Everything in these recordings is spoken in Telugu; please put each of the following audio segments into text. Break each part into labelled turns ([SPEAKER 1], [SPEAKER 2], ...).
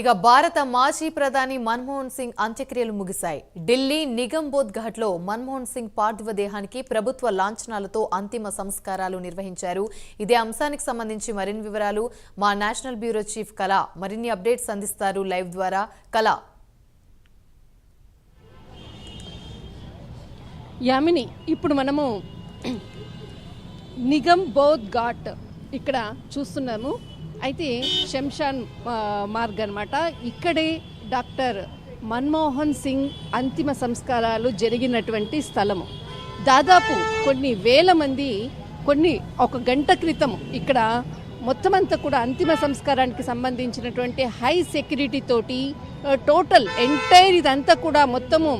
[SPEAKER 1] ఇక భారత మాజీ ప్రధాని మన్మోహన్ సింగ్ అంత్యక్రియలు ముగిశాయి. ఢిల్లీ నిగంబోధ్ ఘాట్లో మన్మోహన్ సింగ్ పార్థివ దేహానికి ప్రభుత్వ లాంఛనాలతో అంతిమ సంస్కారాలు నిర్వహించారు. ఇదే అంశానికి సంబంధించి మరిన్ని వివరాలు మా నేషనల్ బ్యూరో చీఫ్ కళ మరిన్ని అప్డేట్స్ అందిస్తారు లైవ్ ద్వారా. కళ.
[SPEAKER 2] యామిని ఇప్పుడు మనము నిగమ్ బోధ్ ఘాట్ ఇక్కడ చూస్తున్నాము. అయితే శంషాన్ మార్గ్ అనమాట ఇక్కడే డాక్టర్ మన్మోహన్ సింగ్ అంతిమ సంస్కారాలు జరిగినటువంటి స్థలము. దాదాపు కొన్ని వేల మంది కొన్ని ఒక గంట క్రితం ఇక్కడ మొత్తం అంతా కూడా అంతిమ సంస్కారానికి సంబంధించినటువంటి హై సెక్యూరిటీ తోటి టోటల్ ఎంటైర్ ఇదంతా కూడా మొత్తము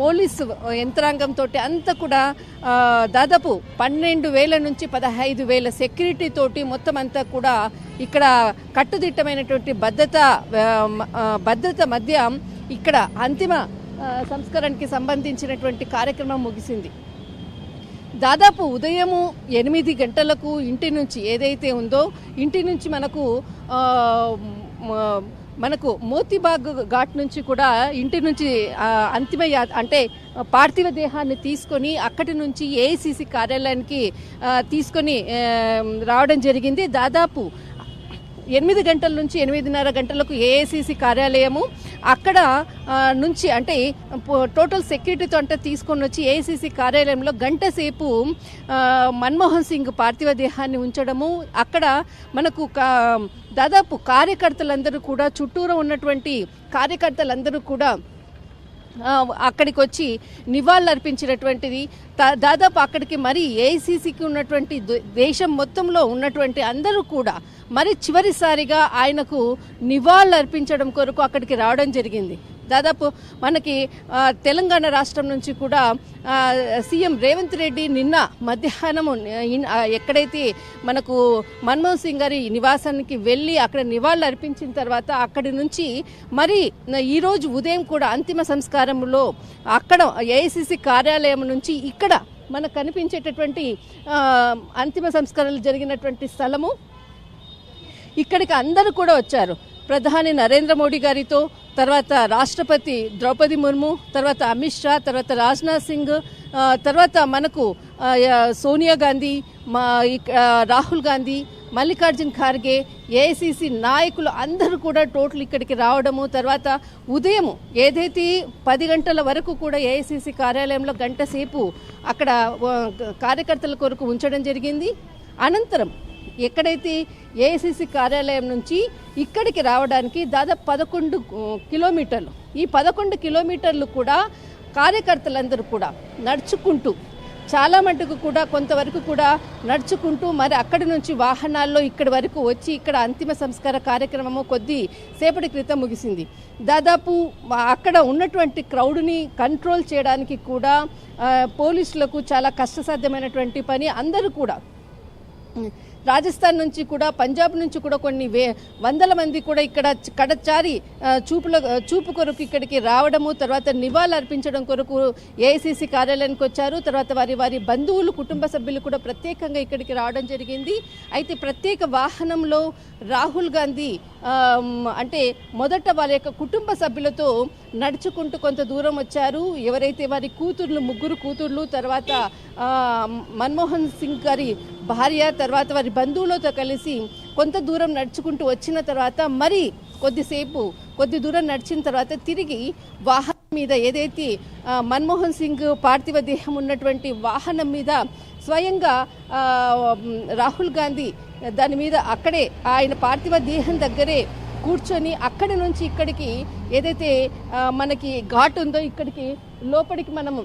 [SPEAKER 2] పోలీసు యంత్రాంగంతో అంతా కూడా దాదాపు పన్నెండు వేల నుంచి పదహైదు వేల సెక్యూరిటీ తోటి మొత్తం అంతా కూడా ఇక్కడ కట్టుదిట్టమైనటువంటి భద్రత భద్రత మధ్య ఇక్కడ అంతిమ సంస్కరణకి సంస్కారానికి సంబంధించినటువంటి కార్యక్రమం ముగిసింది. దాదాపు ఉదయము ఎనిమిది గంటలకు ఇంటి నుంచి ఏదైతే ఉందో ఇంటి నుంచి మనకు మనకు మోతీబాగ్ ఘాట్ నుంచి కూడా ఇంటి నుంచి అంతిమ అంటే పార్థివ దేహాన్ని తీసుకొని అక్కడి నుంచి ఏఐసిసి కార్యాలయానికి తీసుకొని రావడం జరిగింది. దాదాపు ఎనిమిది గంటల నుంచి ఎనిమిదిన్నర గంటలకు ఏఐసిసి కార్యాలయము అక్కడ నుంచి అంటే టోటల్ సెక్యూరిటీతో అంటే తీసుకొని వచ్చి ఏఐసిసి కార్యాలయంలో గంట సేపు మన్మోహన్ సింగ్ పార్థివ దేహాన్ని ఉంచడము. అక్కడ మనకు కా- దాదాపు కార్యకర్తలందరూ కూడా చుట్టూరా ఉన్నటువంటి కార్యకర్తలందరూ కూడా అక్కడికి వచ్చి నివాళులర్పించినటువంటిది దా- దాదాపు అక్కడికి మరి ఏఐసీసీకి ఉన్నటువంటి దేశం మొత్తంలో ఉన్నటువంటి అందరూ కూడా మరి చివరిసారిగా ఆయనకు నివాళులు అర్పించడం కొరకు అక్కడికి రావడం జరిగింది. దాదాపు మనకి తెలంగాణ రాష్ట్రం నుంచి కూడా సీఎం రేవంత్ రెడ్డి నిన్న మధ్యాహ్నం ఎక్కడైతే మనకు మన్మోహన్ సింగ్ గారి నివాసానికి వెళ్ళి అక్కడ నివాళులు అర్పించిన తర్వాత అక్కడి నుంచి మరి ఈరోజు ఉదయం కూడా అంతిమ సంస్కారంలో అక్కడ ఏఐసిసి కార్యాలయం నుంచి ఇక్కడ మనకు కనిపించేటటువంటి అంతిమ సంస్కారాలు జరిగినటువంటి స్థలము ఇక్కడికి అందరూ కూడా వచ్చారు. ప్రధాని నరేంద్ర మోడీ గారితో తర్వాత రాష్ట్రపతి ద్రౌపది ముర్ము తర్వాత అమిత్ షా తర్వాత రాజ్నాథ్ సింగ్ తర్వాత మనకు సోనియా గాంధీ మా రాహుల్ గాంధీ మల్లికార్జున్ ఖార్గే ఏఐసిసి నాయకులు అందరూ కూడా టోటల్ ఇక్కడికి రావడము తర్వాత ఉదయం ఏదైతే పది గంటల వరకు కూడా ఏఐసిసి కార్యాలయంలో గంట సేపు అక్కడ కార్యకర్తల కొరకు ఉంచడం జరిగింది. అనంతరం ఎక్కడైతే ఏఐసిసి కార్యాలయం నుంచి ఇక్కడికి రావడానికి దాదాపు పదకొండు కిలోమీటర్లు. ఈ పదకొండు కిలోమీటర్లు కూడా కార్యకర్తలందరూ కూడా నడుచుకుంటూ చాలా మటుకు కూడా కొంతవరకు కూడా నడుచుకుంటూ మరి అక్కడి నుంచి వాహనాల్లో ఇక్కడి వరకు వచ్చి ఇక్కడ అంతిమ సంస్కార కార్యక్రమము కొద్ది సేపటి క్రితం ముగిసింది. దాదాపు అక్కడ ఉన్నటువంటి క్రౌడ్ని కంట్రోల్ చేయడానికి కూడా పోలీసులకు చాలా కష్టసాధ్యమైనటువంటి పని అందరూ కూడా రాజస్థాన్ నుంచి కూడా పంజాబ్ నుంచి కూడా కొన్ని వే వందల మంది కూడా ఇక్కడ కడచారి చూపుల చూపు కొరకు ఇక్కడికి రావడము తర్వాత నివాళులు అర్పించడం కొరకు ఏఐసిసి కార్యాలయానికి వచ్చారు. తర్వాత వారి వారి బంధువులు కుటుంబ సభ్యులు కూడా ప్రత్యేకంగా ఇక్కడికి రావడం జరిగింది. అయితే ప్రత్యేక వాహనంలో రాహుల్ గాంధీ అంటే మొదట వారి యొక్క కుటుంబ సభ్యులతో నడుచుకుంటూ కొంత దూరం వచ్చారు. ఎవరైతే వారి కూతుర్లు ముగ్గురు కూతుర్లు తర్వాత మన్మోహన్ సింగ్ గారి భార్య తర్వాత వారి బంధువులతో కలిసి కొంత దూరం నడుచుకుంటూ వచ్చిన తర్వాత మరి కొద్దిసేపు కొద్ది దూరం నడిచిన తర్వాత తిరిగి వాహనం మీద ఏదైతే మన్మోహన్ సింగ్ పార్థివ దేహం ఉన్నటువంటి వాహనం మీద స్వయంగా రాహుల్ గాంధీ దాని మీద అక్కడే ఆయన పార్థివ దేహం దగ్గరే కూర్చొని అక్కడి నుంచి ఇక్కడికి ఏదైతే మనకి ఘాట్ ఉందో ఇక్కడికి లోపలికి మనము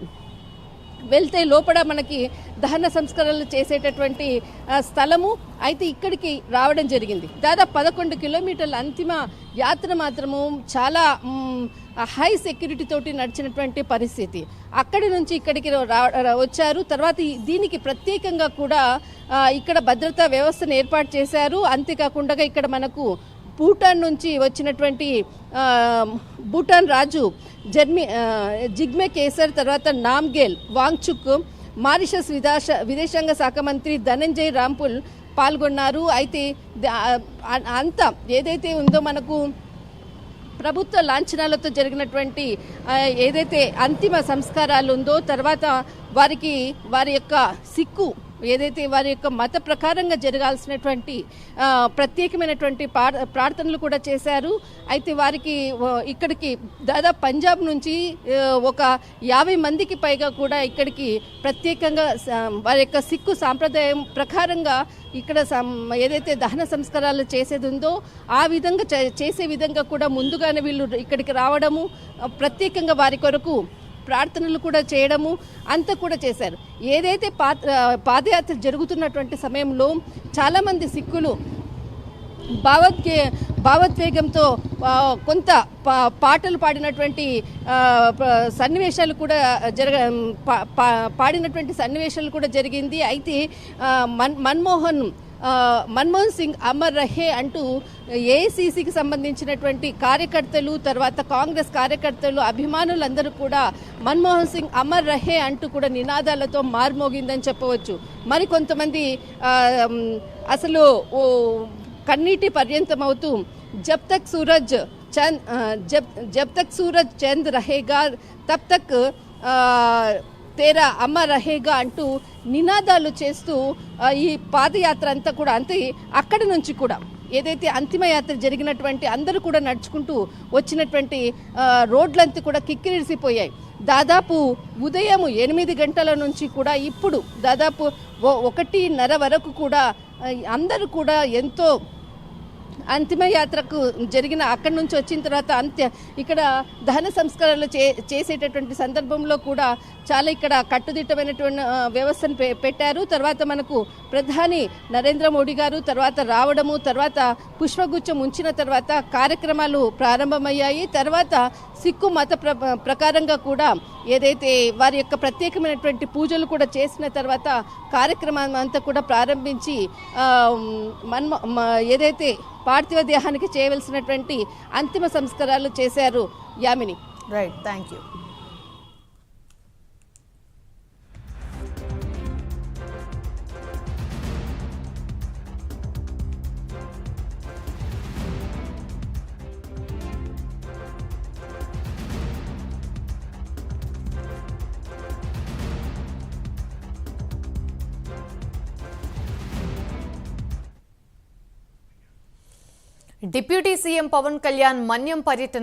[SPEAKER 2] వెళ్తే లోపల మనకి దహన సంస్కరణలు చేసేటటువంటి స్థలము అయితే ఇక్కడికి రావడం జరిగింది. దాదాపు పదకొండు కిలోమీటర్ల అంతిమ యాత్ర మాత్రము చాలా హై సెక్యూరిటీ తోటి నడిచినటువంటి పరిస్థితి. అక్కడి నుంచి ఇక్కడికి వచ్చారు. తర్వాత దీనికి ప్రత్యేకంగా కూడా ఇక్కడ భద్రతా వ్యవస్థను ఏర్పాటు చేశారు. అంతేకాకుండా ఇక్కడ మనకు భూటాన్ నుంచి వచ్చినటువంటి భూటాన్ రాజు జర్మి జిగ్మే కేసర్ తర్వాత నామ్గేల్ వాంగ్చుక్ మారిషస్ విదేశ విదేశాంగ శాఖ మంత్రి ధనంజయ్ రాంపుల్ పాల్గొన్నారు. అయితే అంత అంతా ఏదైతే ఉందో మనకు ప్రభుత్వ లాంఛనాలతో జరిగినటువంటి ఏదైతే అంతిమ సంస్కారాలు ఉందో తర్వాత వారికి వారి యొక్క సిక్కు ఏదైతే వారి యొక్క మత ప్రకారంగా జరగాల్సినటువంటి ప్రత్యేకమైనటువంటి ప్రార్థనలు కూడా చేశారు. అయితే వారికి ఇక్కడికి దాదాపు పంజాబ్ నుంచి ఒక యాభై మందికి పైగా కూడా ఇక్కడికి ప్రత్యేకంగా వారి యొక్క సిక్కు సాంప్రదాయం ప్రకారంగా ఇక్కడ ఏదైతే దహన సంస్కారాలు చేసేది ఉందో ఆ విధంగా చే- చేసే విధంగా కూడా ముందుగానే వీళ్ళు ఇక్కడికి రావడము ప్రత్యేకంగా వారి కొరకు ప్రార్థనలు కూడా చేయడము అంతా కూడా చేశారు. ఏదైతే పాదయాత్ర జరుగుతున్నటువంటి సమయంలో చాలామంది సిక్కులు భావోద్వే భావోద్వేగంతో కొంత పా- పాటలు పాడినటువంటి సన్నివేశాలు కూడా జరగ పా- పా- పాడినటువంటి సన్నివేశాలు కూడా జరిగింది. అయితే మన్ మన్మోహన్ మన్మోహన్ సింగ్ అమర్ రహే అంటూ ఏఐసిసికి సంబంధించినటువంటి కార్యకర్తలు తర్వాత కాంగ్రెస్ కార్యకర్తలు అభిమానులందరూ కూడా మన్మోహన్ సింగ్ అమర్ రహే అంటూ కూడా నినాదాలతో మార్మోగిందని చెప్పవచ్చు. మరి కొంతమంది అసలు ఓ కన్నీటి పర్యంతమవుతూ జబ్ తక్ సూరజ్ చంద్ జబ్ జబ్ తక్ సూరజ్ చంద్ రహేగా తబ్ తక్ తేరా అమ్మ రహేగా అంటూ నినాదాలు చేస్తూ ఈ పాదయాత్ర అంతా కూడా అంతే అక్కడి నుంచి కూడా ఏదైతే అంతిమయాత్ర జరిగినటువంటి అందరూ కూడా నడుచుకుంటూ వచ్చినటువంటి రోడ్లంతా కూడా కిక్కిరిసిపోయాయి. దాదాపు ఉదయం ఎనిమిది గంటల నుంచి కూడా ఇప్పుడు దాదాపు ఒకటిన్నర వరకు కూడా అందరూ కూడా ఎంతో అంతిమ యాత్రకు జరిగిన అక్కడి నుంచి వచ్చిన తర్వాత అంత్య ఇక్కడ దహన సంస్కారాలు చే చేసేటటువంటి సందర్భంలో కూడా చాలా ఇక్కడ కట్టుదిట్టమైనటువంటి వ్యవస్థను పె- పెట్టారు. తర్వాత మనకు ప్రధాని నరేంద్ర మోడీ గారు తర్వాత రావడము తర్వాత పుష్పగుచ్చం ఉంచిన తర్వాత కార్యక్రమాలు ప్రారంభమయ్యాయి. తర్వాత సిక్కు మత ప్ర ప్రకారంగా కూడా ఏదైతే వారి యొక్క ప్రత్యేకమైనటువంటి పూజలు కూడా చేసిన తర్వాత కార్యక్రమం అంతా కూడా ప్రారంభించి మన్మ ఏదైతే పార్థివ దేహానికి చేయవలసినటువంటి అంతిమ సంస్కారాలు చేశారు Yamini.
[SPEAKER 1] Right thank you deputy CM Pawan Kalyan Manyam పర్యటనలో